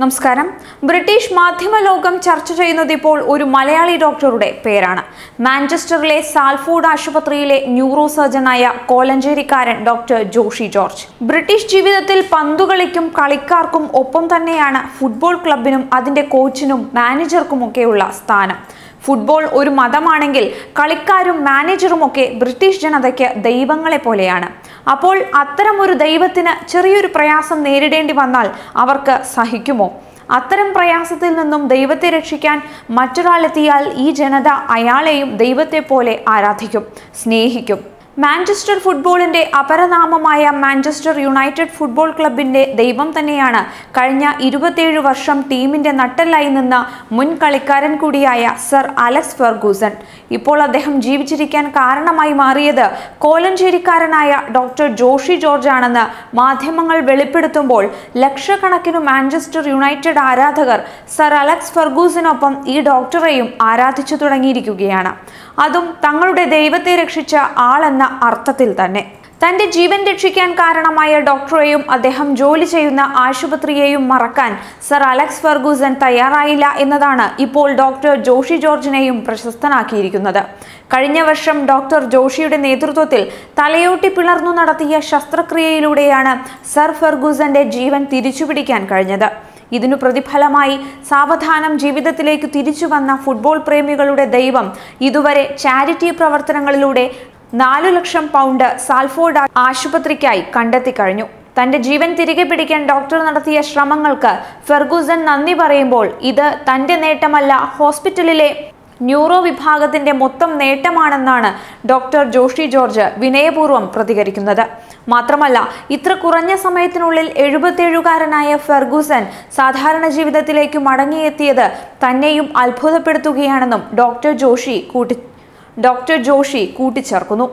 നമസ്കാരം. ബ്രിട്ടീഷ് മാധ്യമ ലോകം ചർച്ച ചെയ്യുന്നത് ഇപ്പോൾ ഒരു മലയാളി ഡോക്ടറുടെ പേരാണ്. മാഞ്ചസ്റ്ററിലെ സാൽഫോർഡ് ആശുപത്രിയിലെ ന്യൂറോ സർജനായ കോലഞ്ചേരിക്കാരൻ ഡോക്ടർ ജോഷി ജോർജ്. ബ്രിട്ടീഷ് ജീവിതത്തിൽ പന്തുകളിക്കും കളിക്കാർക്കും ഒപ്പം തന്നെയാണ് ഫുട്ബോൾ ക്ലബിനും അതിന്റെ കോച്ചിനും മാനേജർക്കുമൊക്കെയുള്ള സ്ഥാനം. ഫുട്ബോൾ ഒരു മതമാണെങ്കിൽ കളിക്കാരും മാനേജറുമൊക്കെ ബ്രിട്ടീഷ് ജനതയ്ക്ക് ദൈവങ്ങളെ പോലെയാണ്. അപ്പോൾ അത്തരം ഒരു ദൈവത്തിന് ചെറിയൊരു പ്രയാസം നേരിടേണ്ടി വന്നാൽ അവർക്ക് സഹിക്കുമോ? അത്തരം പ്രയാസത്തിൽ നിന്നും ദൈവത്തെ രക്ഷിക്കാൻ മറ്റൊരാളെത്തിയാൽ ഈ ജനത അയാളെയും ദൈവത്തെ പോലെ ആരാധിക്കും സ്നേഹിക്കും. മാഞ്ചസ്റ്റർ ഫുട്ബോളിന്റെ അപരനാമമായ മാഞ്ചസ്റ്റർ യുണൈറ്റഡ് ഫുട്ബോൾ ക്ലബിന്റെ ദൈവം തന്നെയാണ് കഴിഞ്ഞ ഇരുപത്തിയേഴ് വർഷം ടീമിന്റെ നട്ടെല്ലായി നിന്ന മുൻ കളിക്കാരൻ കൂടിയായ സർ അലക്സ് ഫെർഗൂസൺ. ഇപ്പോൾ അദ്ദേഹം ജീവിച്ചിരിക്കാൻ കാരണമായി മാറിയത് കോലഞ്ചേരിക്കാരനായ ഡോക്ടർ ജോഷി ജോർജ് ആണെന്ന് മാധ്യമങ്ങൾ വെളിപ്പെടുത്തുമ്പോൾ ലക്ഷക്കണക്കിന് മാഞ്ചസ്റ്റർ യുണൈറ്റഡ് ആരാധകർ സർ അലക്സ് ഫെർഗൂസിനൊപ്പം ഈ ഡോക്ടറെയും ആരാധിച്ചു തുടങ്ങിയിരിക്കുകയാണ്. അതും തങ്ങളുടെ ദൈവത്തെ രക്ഷിച്ച ആളെന്ന അർത്ഥത്തിൽ തന്നെ. തന്റെ ജീവൻ രക്ഷിക്കാൻ കാരണമായ ഡോക്ടറെയും അദ്ദേഹം ജോലി ചെയ്യുന്ന ആശുപത്രിയെയും മറക്കാൻ സർ അലക്സ് ഫെർഗൂസൻ തയ്യാറായില്ല എന്നതാണ് ഇപ്പോൾ ഡോക്ടർ ജോഷി ജോർജിനെയും പ്രശസ്തനാക്കിയിരിക്കുന്നത്. കഴിഞ്ഞ വർഷം ഡോക്ടർ ജോഷിയുടെ നേതൃത്വത്തിൽ തലയോട്ടി പിളർന്നു നടത്തിയ ശസ്ത്രക്രിയയിലൂടെയാണ് സർ ഫെർഗൂസന്റെ ജീവൻ തിരിച്ചുപിടിക്കാൻ കഴിഞ്ഞത്. ഇതിനു പ്രതിഫലമായി സാവധാനം ജീവിതത്തിലേക്ക് തിരിച്ചു വന്ന ഫുട്ബോൾ പ്രേമികളുടെ ദൈവം ഇതുവരെ ചാരിറ്റി പ്രവർത്തനങ്ങളിലൂടെ നാലു ലക്ഷം പൗണ്ട് സാൽഫോർഡ് ആശുപത്രിക്കായി കണ്ടെത്തി കഴിഞ്ഞു. തന്റെ ജീവൻ തിരികെ പിടിക്കാൻ ഡോക്ടർ നടത്തിയ ശ്രമങ്ങൾക്ക് ഫെർഗൂസൻ നന്ദി പറയുമ്പോൾ ഇത് തന്റെ നേട്ടമല്ല ഹോസ്പിറ്റലിലെ ന്യൂറോ വിഭാഗത്തിന്റെ മൊത്തം നേട്ടമാണെന്നാണ് ഡോക്ടർ ജോഷി ജോർജ് വിനയപൂർവം പ്രതികരിക്കുന്നത്. മാത്രമല്ല ഇത്ര കുറഞ്ഞ സമയത്തിനുള്ളിൽ എഴുപത്തേഴുകാരനായ ഫെർഗൂസൻ സാധാരണ ജീവിതത്തിലേക്ക് മടങ്ങിയെത്തിയത് തന്നെയും അത്ഭുതപ്പെടുത്തുകയാണെന്നും ഡോക്ടർ ജോഷി കൂട്ടി ഡോക്ടർ ജോഷി കൂട്ടിച്ചേർക്കുന്നു.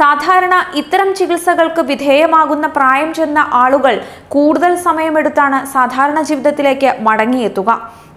സാധാരണ ഇത്തരം ചികിത്സകൾക്ക് വിധേയമാകുന്ന പ്രായം ചെന്ന ആളുകൾ കൂടുതൽ സമയമെടുത്താണ് സാധാരണ ജീവിതത്തിലേക്ക് മടങ്ങിയെത്തുക.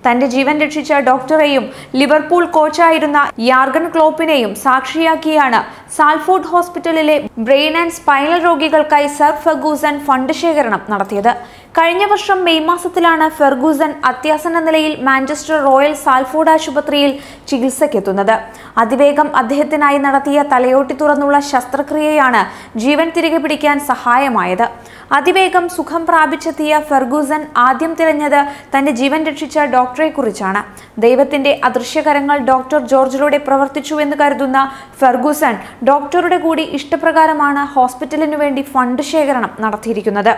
തന്റെ ജീവൻ രക്ഷിച്ച ഡോക്ടറെയും ലിവർപൂൾ കോച്ചായിരുന്ന യാർഗൻ ക്ലോപ്പിനെയും സാക്ഷിയാക്കിയാണ് സാൽഫോർഡ് ഹോസ്പിറ്റലിലെ ബ്രെയിൻ ആൻഡ് സ്പൈനൽ രോഗികൾക്കായി സർ ഫെർഗൂസൻ ഫണ്ട് ശേഖരണം നടത്തിയത്. കഴിഞ്ഞ വർഷം മെയ് മാസത്തിലാണ് ഫെർഗൂസൻ അത്യാസന്ന നിലയിൽ മാഞ്ചസ്റ്റർ റോയൽ സാൽഫോർഡ് ആശുപത്രിയിൽ ചികിത്സയ്ക്കെത്തുന്നത്. അതിവേഗം അദ്ദേഹത്തിനായി നടത്തിയ തലയോട്ടി തുറന്നുള്ള ശസ്ത്രക്രിയയാണ് ജീവൻ തിരികെ പിടിക്കാൻ സഹായമായത്. അതിവേഗം സുഖം പ്രാപിച്ചെത്തിയ ഫെർഗൂസൻ ആദ്യം തിരഞ്ഞത് തന്റെ ജീവൻ രക്ഷിച്ച ഡോക്ടറെ കുറിച്ചാണ് ദൈവത്തിന്റെ അദൃശ്യകരങ്ങൾ ഡോക്ടർ ജോർജിലൂടെ പ്രവർത്തിച്ചു എന്ന് കരുതുന്ന ഫെർഗൂസൺ ഡോക്ടറുടെ കൂടി ഇഷ്ടപ്രകാരമാണ് ഹോസ്പിറ്റലിനു വേണ്ടി ഫണ്ട് ശേഖരണം നടത്തിയിരിക്കുന്നത്.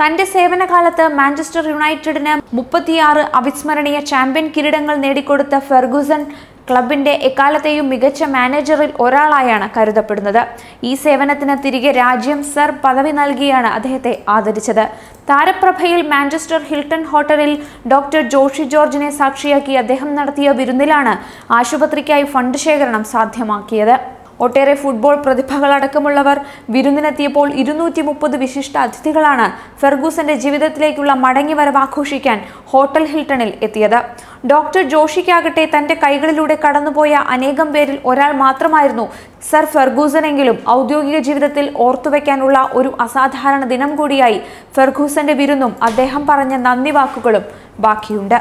തന്റെ സേവനകാലത്ത് മാഞ്ചസ്റ്റർ യുണൈറ്റഡിന് മുപ്പത്തിയാറ് അവിസ്മരണീയ ചാമ്പ്യൻ കിരീടങ്ങൾ നേടിക്കൊടുത്ത ഫെർഗൂസൺ ക്ലബിന്റെ എക്കാലത്തെയും മികച്ച മാനേജറിൽ ഒരാളായാണ് കരുതപ്പെടുന്നത്. ഈ സേവനത്തിന് തിരികെ രാജ്യം സർ പദവി നൽകിയാണ് അദ്ദേഹത്തെ ആദരിച്ചത്. താരപ്രഭയിൽ മാഞ്ചസ്റ്റർ ഹിൽട്ടൺ ഹോട്ടലിൽ ഡോക്ടർ ജോഷി ജോർജിനെ സാക്ഷിയാക്കി അദ്ദേഹം നടത്തിയ വിരുന്നിലാണ് ആശുപത്രിക്കായി ഫണ്ട് ശേഖരണം സാധ്യമാക്കിയത്. ഒട്ടേറെ ഫുട്ബോൾ പ്രതിഭകളടക്കമുള്ളവർ വിരുന്നിനെത്തിയപ്പോൾ ഇരുന്നൂറ്റി മുപ്പത് വിശിഷ്ട അതിഥികളാണ് ഫെർഗൂസന്റെ ജീവിതത്തിലേക്കുള്ള മടങ്ങിവരവ് ആഘോഷിക്കാൻ ഹോട്ടൽ ഹിൽട്ടണിൽ എത്തിയത്. ഡോക്ടർ ജോഷിക്കാകട്ടെ തന്റെ കൈകളിലൂടെ കടന്നുപോയ അനേകം പേരിൽ ഒരാൾ മാത്രമായിരുന്നു സർ ഫെർഗൂസനെങ്കിലും ഔദ്യോഗിക ജീവിതത്തിൽ ഓർത്തുവെക്കാനുള്ള ഒരു അസാധാരണ ദിനം കൂടിയായി ഫെർഗൂസന്റെ വിരുന്നും അദ്ദേഹം പറഞ്ഞ നന്ദി വാക്കുകളും ബാക്കിയുണ്ട്.